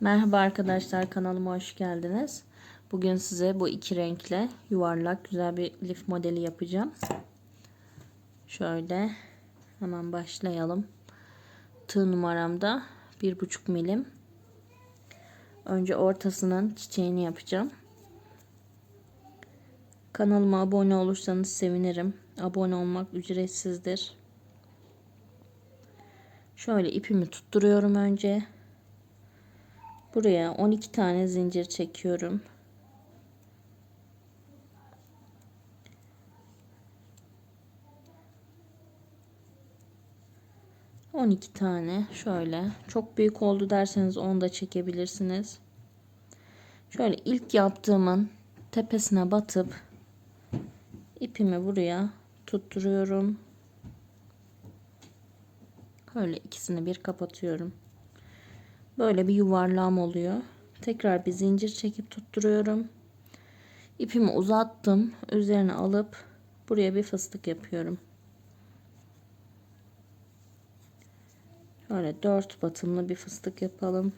Merhaba arkadaşlar kanalıma hoş geldiniz. Bugün size bu iki renkle yuvarlak güzel bir lif modeli yapacağım. Şöyle hemen başlayalım. Tığ numaramda 1,5 milim. Önce ortasının çiçeğini yapacağım. Kanalıma abone olursanız sevinirim. Abone olmak ücretsizdir. Şöyle ipimi tutturuyorum önce. Buraya 12 tane zincir çekiyorum. On iki tane şöyle çok büyük oldu derseniz onu da çekebilirsiniz. Şöyle ilk yaptığımın tepesine batıp ipimi buraya tutturuyorum. Böyle ikisini bir kapatıyorum. Böyle bir yuvarlağım oluyor. Tekrar bir zincir çekip tutturuyorum. İpimi uzattım. Üzerine alıp buraya bir fıstık yapıyorum. Şöyle dört batımlı bir fıstık yapalım.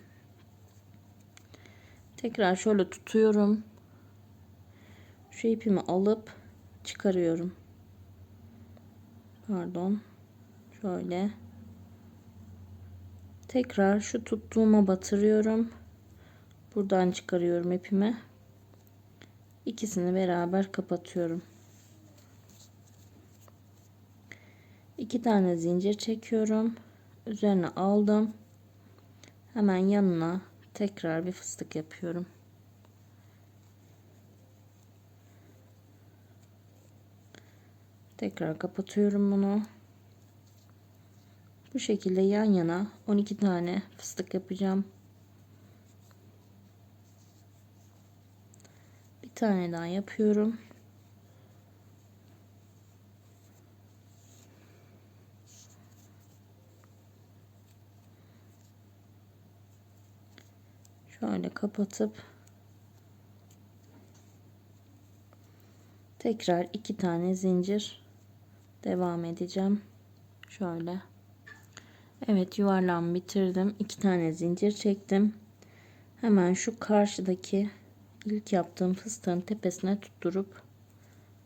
Tekrar şöyle tutuyorum. Şu ipimi alıp çıkarıyorum. Pardon. Şöyle Tekrar şu tuttuğuma batırıyorum. Buradan çıkarıyorum ipimi. İkisini beraber kapatıyorum. İki tane zincir çekiyorum. Üzerine aldım. Hemen yanına tekrar bir fıstık yapıyorum. Tekrar kapatıyorum bunu. Bu şekilde yan yana 12 tane fıstık yapacağım. Bir tane daha yapıyorum. Şöyle kapatıp tekrar iki tane zincir devam edeceğim. Şöyle Evet yuvarlağımı bitirdim. İki tane zincir çektim. Hemen şu karşıdaki ilk yaptığım fıstığın tepesine tutturup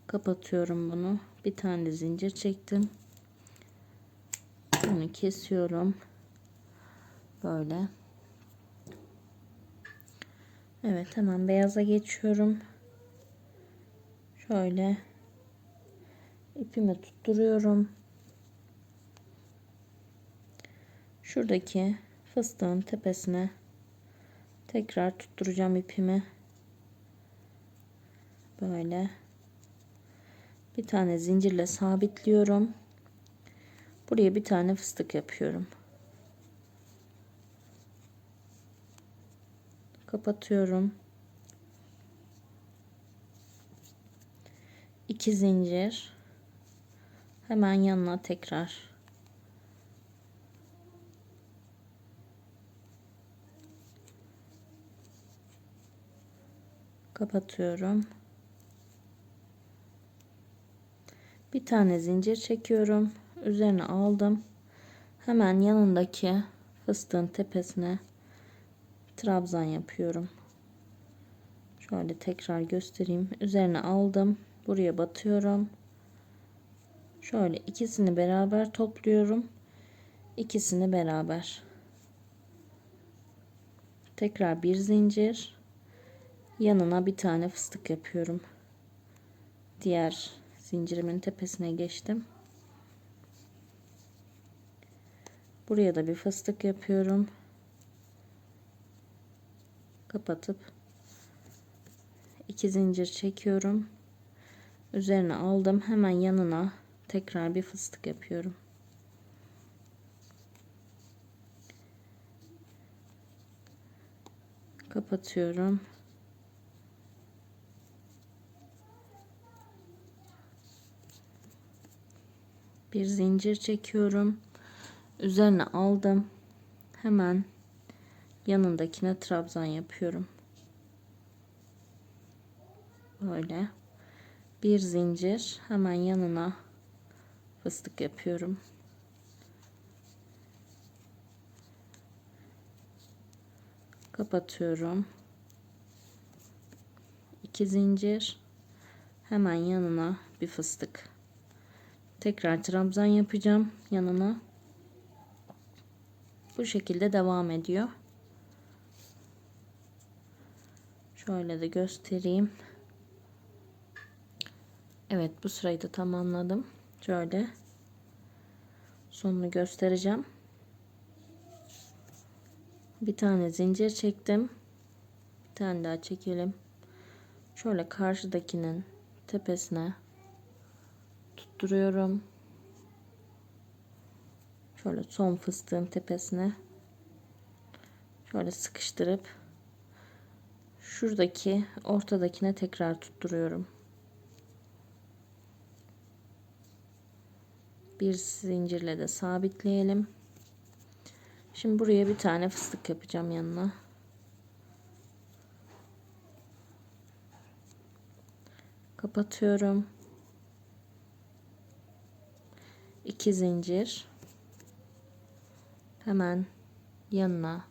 kapatıyorum bunu. Bir tane zincir çektim. Bunu kesiyorum. Böyle. Evet hemen beyaza geçiyorum. Şöyle ipimi tutturuyorum. Şuradaki fıstığın tepesine tekrar tutturacağım ipimi. Böyle. Bir tane zincirle sabitliyorum. Buraya bir tane fıstık yapıyorum. Kapatıyorum. İki zincir. Hemen yanına tekrar kapatıyorum. Bir tane zincir çekiyorum. Üzerine aldım. Hemen yanındaki fıstığın tepesine trabzan yapıyorum. Şöyle tekrar göstereyim. Üzerine aldım. Buraya batıyorum. Şöyle ikisini beraber topluyorum. İkisini beraber. Tekrar bir zincir yanına bir tane fıstık yapıyorum. Diğer zincirimin tepesine geçtim. Buraya da bir fıstık yapıyorum. Kapatıp iki zincir çekiyorum. Üzerine aldım. Hemen yanına tekrar bir fıstık yapıyorum. Kapatıyorum. Bir zincir çekiyorum üzerine aldım hemen yanındakine trabzan yapıyorum böyle bir zincir hemen yanına fıstık yapıyorum Kapatıyorum. 2 zincir. Hemen yanına bir fıstık. Tekrar trabzan yapacağım yanına. Bu şekilde devam ediyor. Şöyle de göstereyim. Evet bu sırayı da tamamladım. Şöyle sonunu göstereceğim. Bir tane zincir çektim. Bir tane daha çekelim. Şöyle karşıdakinin tepesine tutturuyorum. Şöyle son fıstığın tepesine şöyle sıkıştırıp şuradaki ortadakine tekrar tutturuyorum. Bir zincirle de sabitleyelim. Şimdi buraya bir tane fıstık yapacağım yanına. Kapatıyorum. 2 zincir. Hemen yanına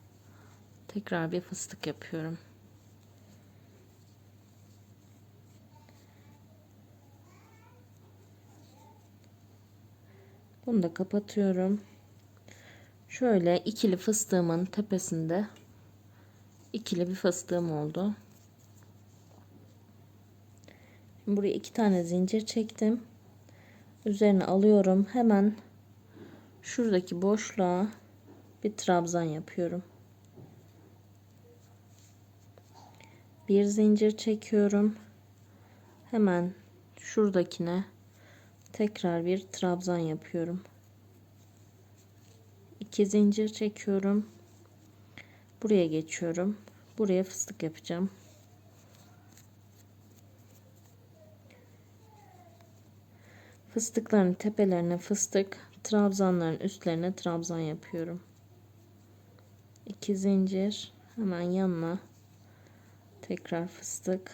tekrar bir fıstık yapıyorum. Bunu da kapatıyorum. Şöyle ikili fıstığımın tepesinde ikili bir fıstığım oldu. Buraya iki tane zincir çektim. Üzerine alıyorum. Hemen şuradaki boşluğa bir trabzan yapıyorum. Bir zincir çekiyorum. Hemen şuradakine tekrar bir trabzan yapıyorum. 2 zincir çekiyorum. Buraya geçiyorum. Buraya fıstık yapacağım. Fıstıkların tepelerine fıstık, trabzanların üstlerine trabzan yapıyorum. 2 zincir, hemen yanına tekrar fıstık.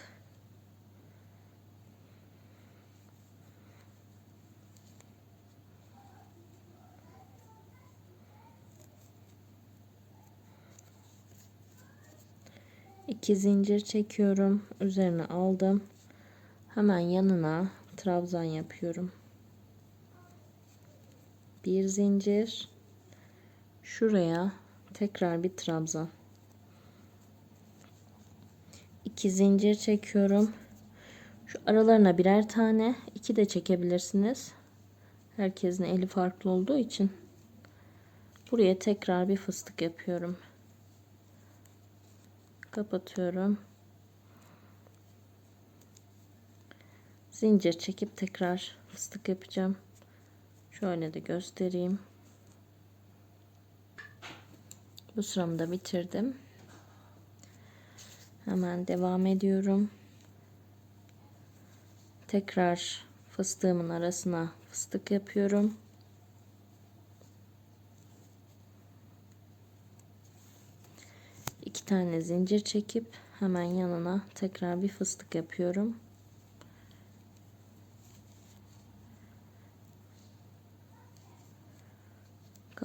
iki zincir çekiyorum üzerine aldım hemen yanına trabzan yapıyorum bir zincir. Şuraya tekrar bir trabzan. İki zincir çekiyorum. Şu aralarına birer tane. İki de çekebilirsiniz. Herkesin eli farklı olduğu için. Buraya tekrar bir fıstık yapıyorum. Kapatıyorum. Zincir çekip tekrar fıstık yapacağım şöyle de göstereyim. Bu sıramı da bitirdim. Hemen devam ediyorum. Tekrar fıstığımın arasına fıstık yapıyorum. İki tane zincir çekip hemen yanına tekrar bir fıstık yapıyorum.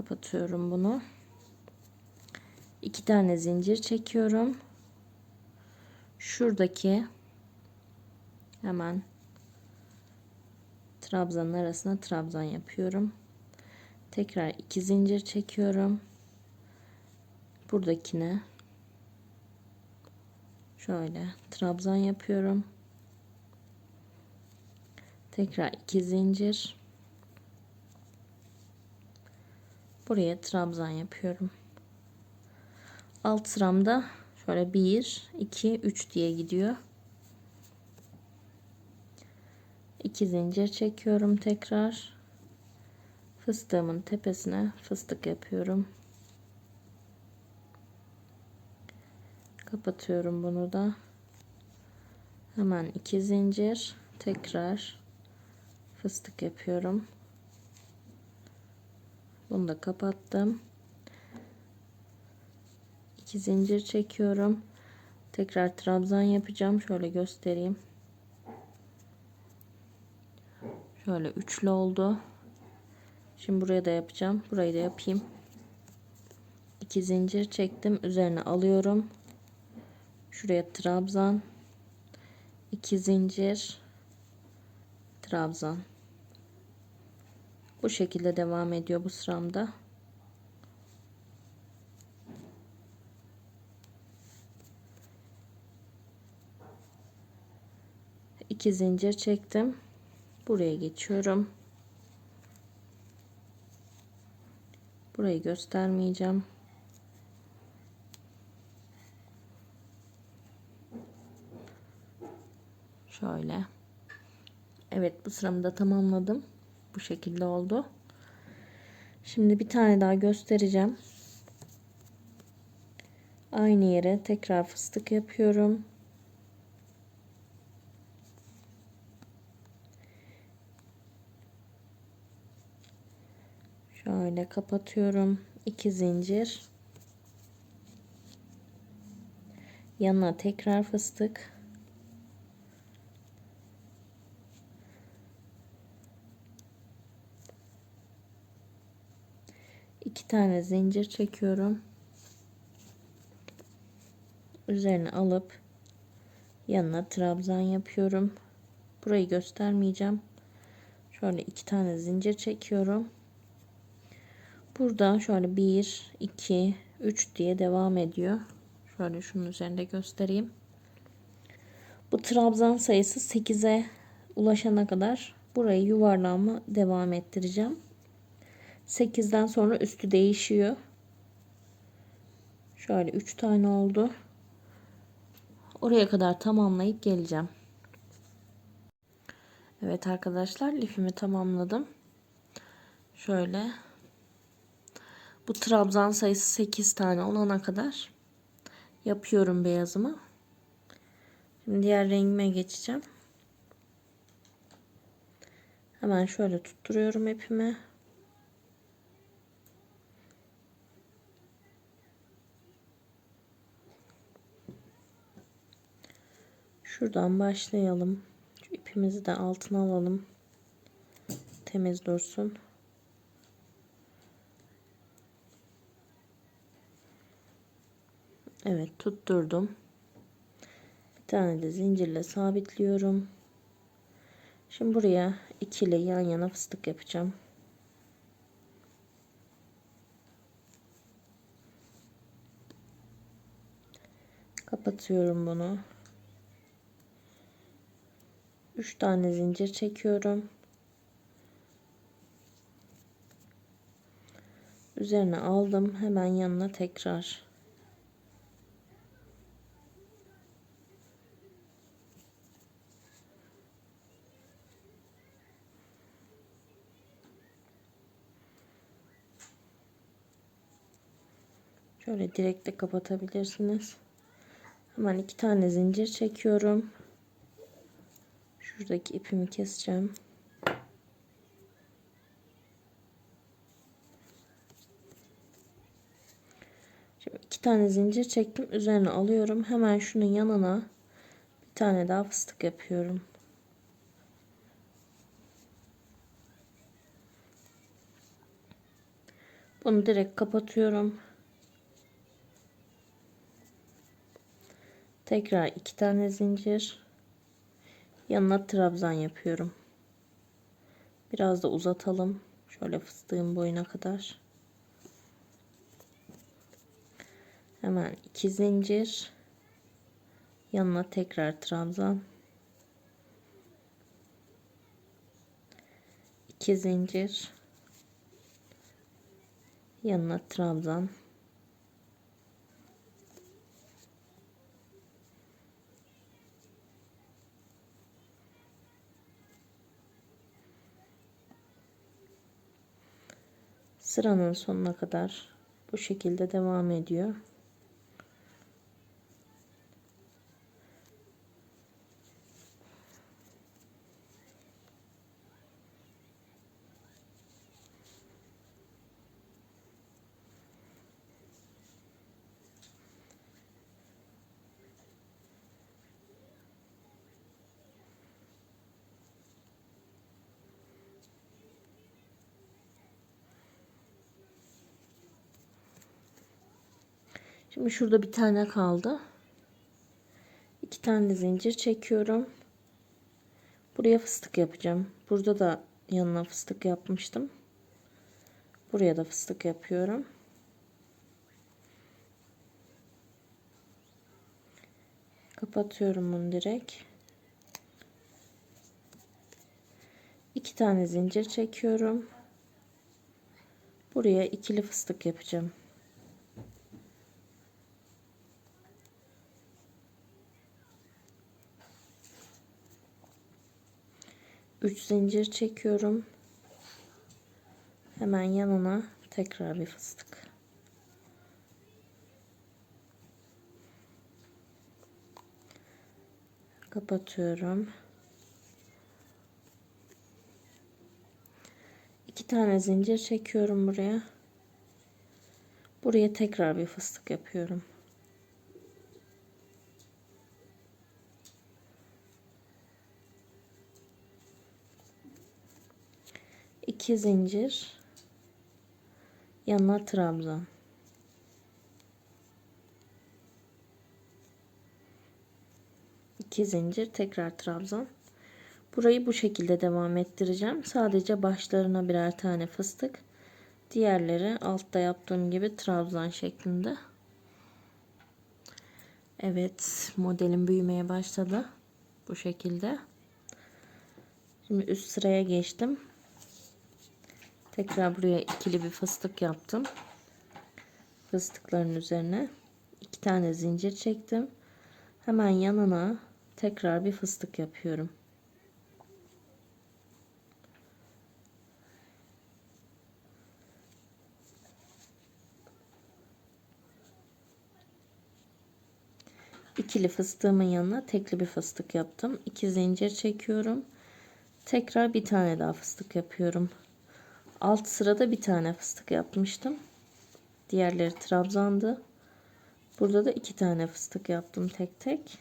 Kapatıyorum bunu. iki tane zincir çekiyorum. Şuradaki hemen trabzanın arasına trabzan yapıyorum. Tekrar iki zincir çekiyorum. Buradakine şöyle trabzan yapıyorum tekrar iki zincir buraya trabzan yapıyorum. Alt sıramda şöyle 1 2 3 diye gidiyor. 2 zincir çekiyorum tekrar. Fıstığımın tepesine fıstık yapıyorum. Kapatıyorum bunu da. Hemen iki zincir tekrar fıstık yapıyorum bunu da kapattım. İki zincir çekiyorum. Tekrar trabzan yapacağım. Şöyle göstereyim. Şöyle üçlü oldu. Şimdi buraya da yapacağım. Burayı da yapayım. İki zincir çektim. Üzerine alıyorum. Şuraya trabzan. 2 zincir. Trabzan. Bu şekilde devam ediyor bu sıramda. İki zincir çektim. Buraya geçiyorum. Burayı göstermeyeceğim. Şöyle. Evet bu sıramı da tamamladım. Bu şekilde oldu. Şimdi bir tane daha göstereceğim. Aynı yere tekrar fıstık yapıyorum. Şöyle kapatıyorum. 2 zincir. Yanına tekrar fıstık. İki tane zincir çekiyorum. Üzerine alıp yanına trabzan yapıyorum. Burayı göstermeyeceğim. Şöyle iki tane zincir çekiyorum. Burada şöyle 1, 2, 3 diye devam ediyor. Şöyle şunun üzerinde göstereyim. Bu trabzan sayısı 8'e ulaşana kadar burayı yuvarlağımı devam ettireceğim. 8'den sonra üstü değişiyor. Şöyle 3 tane oldu. Oraya kadar tamamlayıp geleceğim. Evet arkadaşlar lifimi tamamladım. Şöyle bu trabzan sayısı 8 tane olana kadar yapıyorum beyazımı. Şimdi diğer rengime geçeceğim. Hemen şöyle tutturuyorum ipimi. Şuradan başlayalım. Şu ipimizi de altına alalım. Temiz dursun. Evet tutturdum. Bir tane de zincirle sabitliyorum. Şimdi buraya ikili yan yana fıstık yapacağım. Kapatıyorum bunu. 3 tane zincir çekiyorum. Üzerine aldım. Hemen yanına tekrar Şöyle direkte kapatabilirsiniz. Hemen iki tane zincir çekiyorum. Şuradaki ipimi keseceğim. Şimdi iki tane zincir çektim. Üzerine alıyorum. Hemen şunun yanına bir tane daha fıstık yapıyorum. Bunu direkt kapatıyorum. Tekrar iki tane zincir. Yanına trabzan yapıyorum. Biraz da uzatalım. Şöyle fıstığın boyuna kadar. Hemen iki zincir. Yanına tekrar trabzan. iki zincir. Yanına trabzan. Sıranın sonuna kadar bu şekilde devam ediyor. Şimdi şurada bir tane kaldı. İki tane zincir çekiyorum. Buraya fıstık yapacağım. Burada da yanına fıstık yapmıştım. Buraya da fıstık yapıyorum. Kapatıyorum bunu direkt. İki tane zincir çekiyorum. Buraya ikili fıstık yapacağım. Üç zincir çekiyorum. Hemen yanına tekrar bir fıstık. Kapatıyorum. İki tane zincir çekiyorum buraya. Buraya tekrar bir fıstık yapıyorum. İki zincir yanına trabzan. İki zincir tekrar trabzan. Burayı bu şekilde devam ettireceğim. Sadece başlarına birer tane fıstık. Diğerleri altta yaptığım gibi trabzan şeklinde. Evet modelim büyümeye başladı. Bu şekilde. Şimdi üst sıraya geçtim. Tekrar buraya ikili bir fıstık yaptım. Fıstıkların üzerine iki tane zincir çektim. Hemen yanına tekrar bir fıstık yapıyorum. ikili fıstığımın yanına tekli bir fıstık yaptım. İki zincir çekiyorum. Tekrar bir tane daha fıstık yapıyorum. Alt sırada bir tane fıstık yapmıştım. Diğerleri trabzandı. Burada da iki tane fıstık yaptım tek tek.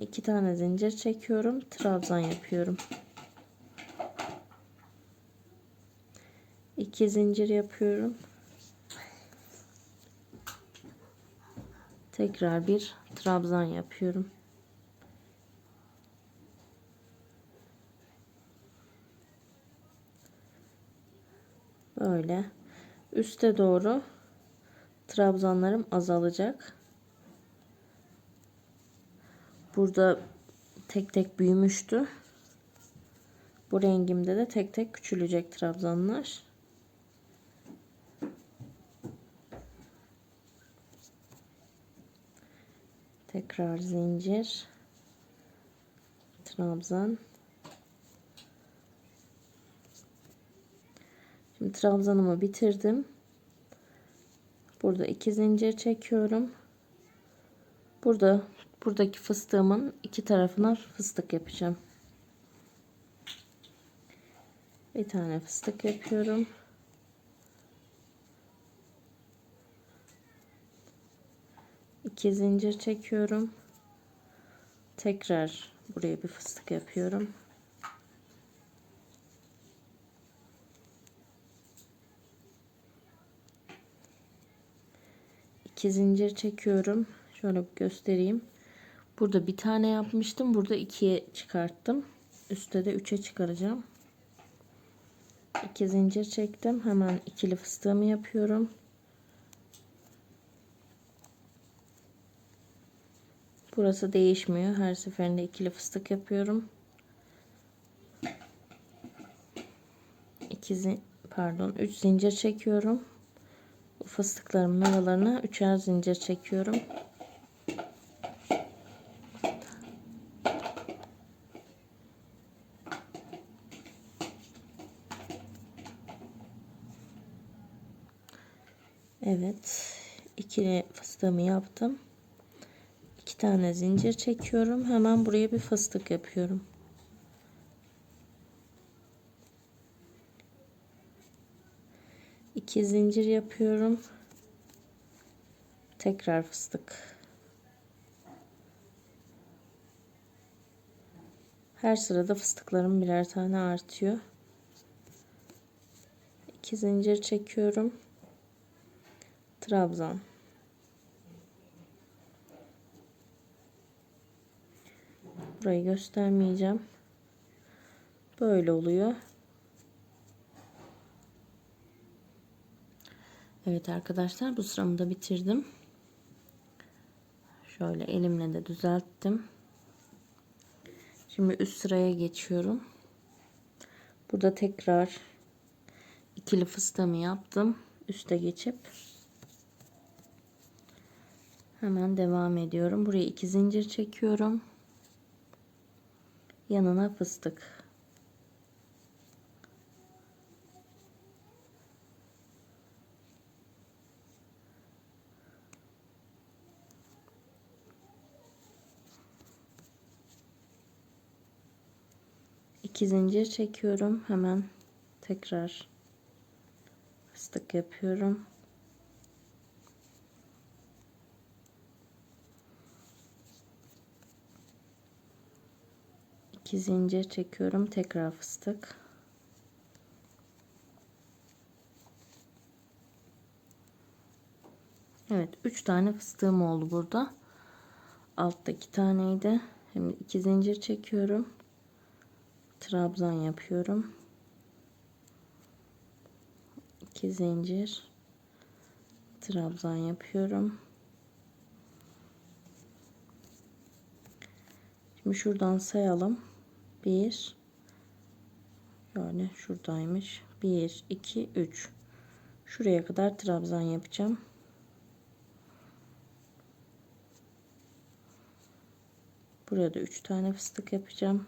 İki tane zincir çekiyorum. Trabzan yapıyorum. İki zincir yapıyorum. Tekrar bir trabzan yapıyorum. Böyle üste doğru trabzanlarım azalacak. Burada tek tek büyümüştü. Bu rengimde de tek tek küçülecek trabzanlar. Tekrar zincir. Trabzan. Şimdi trabzanımı bitirdim. Burada iki zincir çekiyorum. Burada buradaki fıstığımın iki tarafına fıstık yapacağım. Bir tane fıstık yapıyorum. 2 zincir çekiyorum. Tekrar buraya bir fıstık yapıyorum. İki zincir çekiyorum. Şöyle göstereyim. Burada bir tane yapmıştım. Burada ikiye çıkarttım. Üstte de üçe çıkaracağım. İki zincir çektim. Hemen ikili fıstığımı yapıyorum. Burası değişmiyor. Her seferinde ikili fıstık yapıyorum. İki pardon 3 zincir çekiyorum. Fıstıklarımın aralarına üçer zincir çekiyorum. Evet. ikili fıstığımı yaptım tane zincir çekiyorum. Hemen buraya bir fıstık yapıyorum. İki zincir yapıyorum. Tekrar fıstık. Her sırada fıstıklarım birer tane artıyor. İki zincir çekiyorum. Trabzan. Burayı göstermeyeceğim. Böyle oluyor. Evet arkadaşlar bu sıramı da bitirdim. Şöyle elimle de düzelttim. Şimdi üst sıraya geçiyorum. Burada tekrar ikili fıstığımı yaptım. Üste geçip hemen devam ediyorum. Buraya iki zincir çekiyorum. Yanına fıstık. İki zincir çekiyorum. Hemen tekrar fıstık yapıyorum. İki zincir çekiyorum. Tekrar fıstık. Evet 3 tane fıstığım oldu burada. Altta 2 taneydi. Şimdi iki zincir çekiyorum trabzan yapıyorum. 2 zincir trabzan yapıyorum. Şimdi şuradan sayalım. 1 şöyle şuradaymış. 1 2 3 şuraya kadar trabzan yapacağım. Buraya da 3 tane fıstık yapacağım.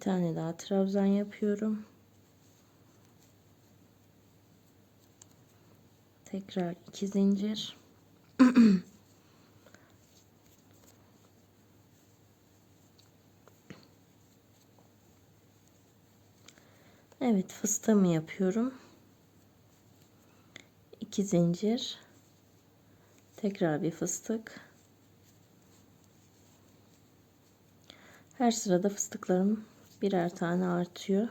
Bir tane daha trabzan yapıyorum. Tekrar iki zincir. Evet fıstığımı yapıyorum. İki zincir. Tekrar bir fıstık. Her sırada fıstıklarım birer tane artıyor.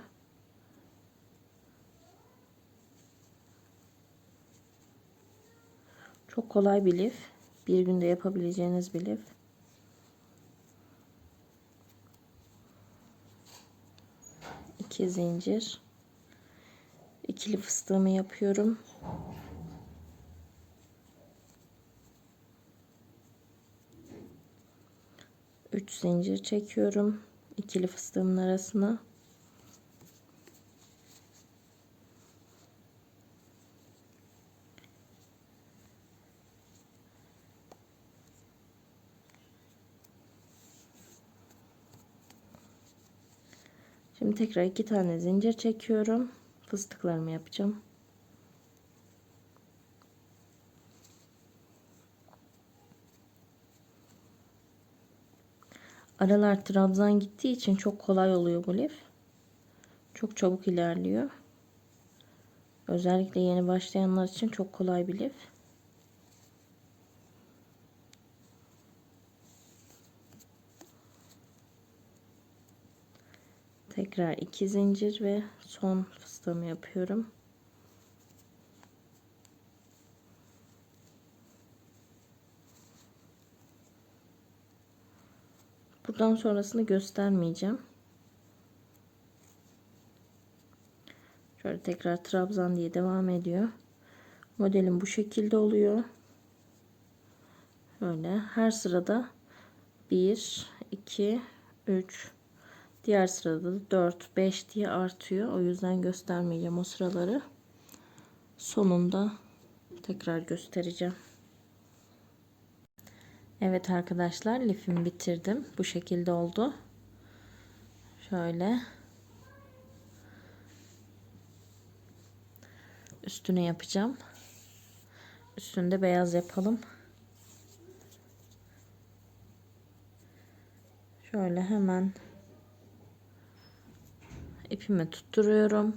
Çok kolay bir lif. Bir günde yapabileceğiniz bir lif. İki zincir. ikili fıstığımı yapıyorum. Üç zincir çekiyorum ikili fıstığımın arasına. Şimdi tekrar iki tane zincir çekiyorum. Fıstıklarımı yapacağım. Aralar trabzan gittiği için çok kolay oluyor bu lif. Çok çabuk ilerliyor. Özellikle yeni başlayanlar için çok kolay bir lif. Tekrar iki zincir ve son fıstığımı yapıyorum. Buradan sonrasını göstermeyeceğim. Şöyle tekrar trabzan diye devam ediyor. Modelim bu şekilde oluyor. Şöyle her sırada 1 2 3 diğer sırada da 4 5 diye artıyor. O yüzden göstermeyeceğim o sıraları. Sonunda tekrar göstereceğim. Evet arkadaşlar lifimi bitirdim. Bu şekilde oldu. Şöyle. Üstüne yapacağım. Üstünde beyaz yapalım. Şöyle hemen ipimi tutturuyorum.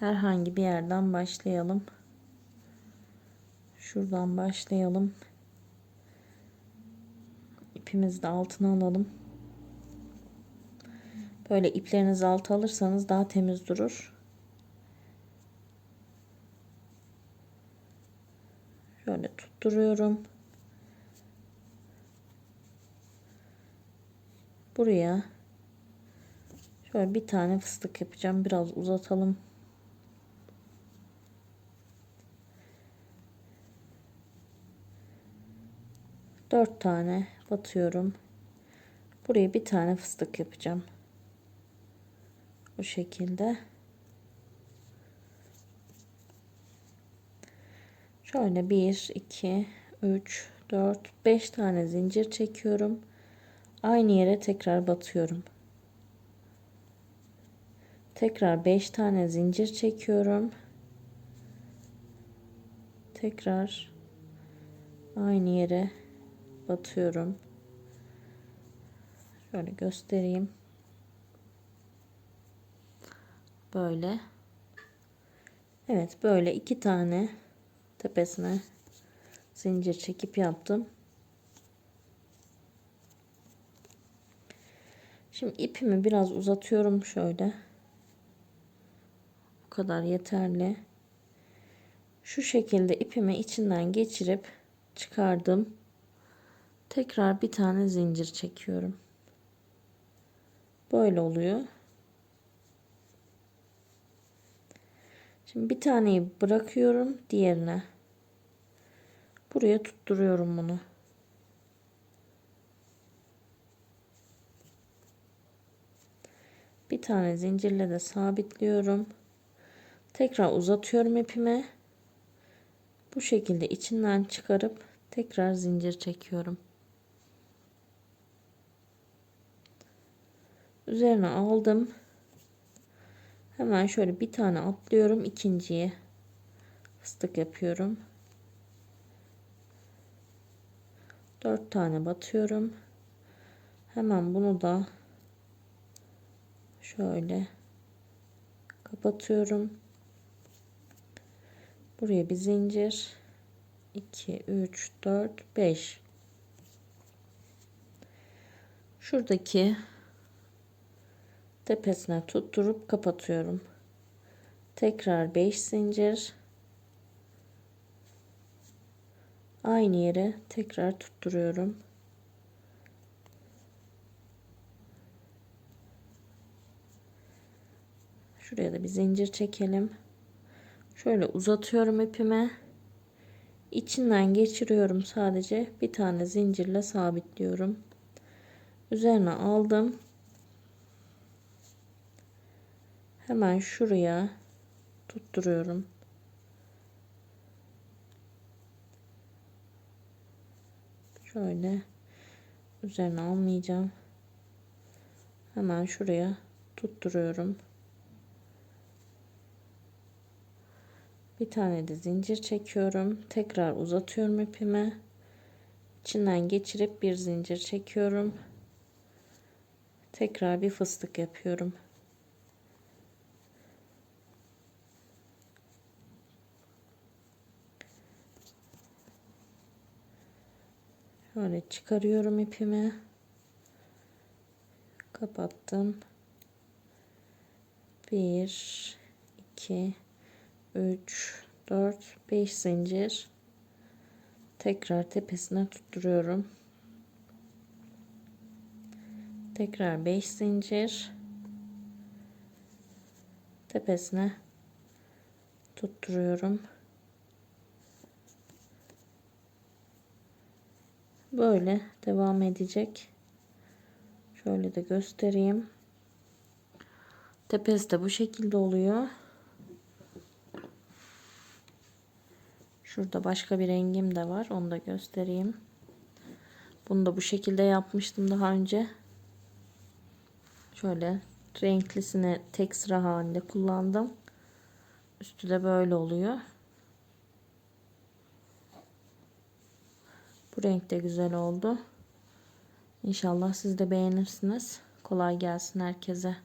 Herhangi bir yerden başlayalım. Şuradan başlayalım ipimizi de altına alalım. Böyle iplerinizi alt alırsanız daha temiz durur. Şöyle tutturuyorum. Buraya şöyle bir tane fıstık yapacağım. Biraz uzatalım. Dört tane batıyorum. Buraya bir tane fıstık yapacağım. Bu şekilde. Şöyle 1, 2, 3, 4, 5 tane zincir çekiyorum. Aynı yere tekrar batıyorum. Tekrar 5 tane zincir çekiyorum. Tekrar aynı yere batıyorum. Şöyle göstereyim. Böyle. Evet böyle iki tane tepesine zincir çekip yaptım. Şimdi ipimi biraz uzatıyorum şöyle. Bu kadar yeterli. Şu şekilde ipimi içinden geçirip çıkardım. Tekrar bir tane zincir çekiyorum. Böyle oluyor. Şimdi bir taneyi bırakıyorum diğerine. Buraya tutturuyorum bunu. Bir tane zincirle de sabitliyorum. Tekrar uzatıyorum ipimi. Bu şekilde içinden çıkarıp tekrar zincir çekiyorum. Üzerine aldım. Hemen şöyle bir tane atlıyorum ikinciye. Fıstık yapıyorum. Dört tane batıyorum. Hemen bunu da şöyle kapatıyorum. Buraya bir zincir. 2 3 4 5 Şuradaki tepesine tutturup kapatıyorum. Tekrar 5 zincir. Aynı yere tekrar tutturuyorum. Şuraya da bir zincir çekelim. Şöyle uzatıyorum ipimi. İçinden geçiriyorum sadece. Bir tane zincirle sabitliyorum. Üzerine aldım. Hemen şuraya tutturuyorum. Şöyle üzerine almayacağım. Hemen şuraya tutturuyorum. Bir tane de zincir çekiyorum. Tekrar uzatıyorum ipimi. İçinden geçirip bir zincir çekiyorum. Tekrar bir fıstık yapıyorum. Şöyle çıkarıyorum ipimi. Kapattım. 1 2 3 4 5 zincir. Tekrar tepesine tutturuyorum. Tekrar 5 zincir. Tepesine tutturuyorum. Böyle devam edecek. Şöyle de göstereyim. Tepesi de bu şekilde oluyor. Şurada başka bir rengim de var. Onu da göstereyim. Bunu da bu şekilde yapmıştım daha önce. Şöyle renklisini tek sıra halinde kullandım. Üstü de böyle oluyor. Bu renk de güzel oldu. İnşallah siz de beğenirsiniz. Kolay gelsin herkese.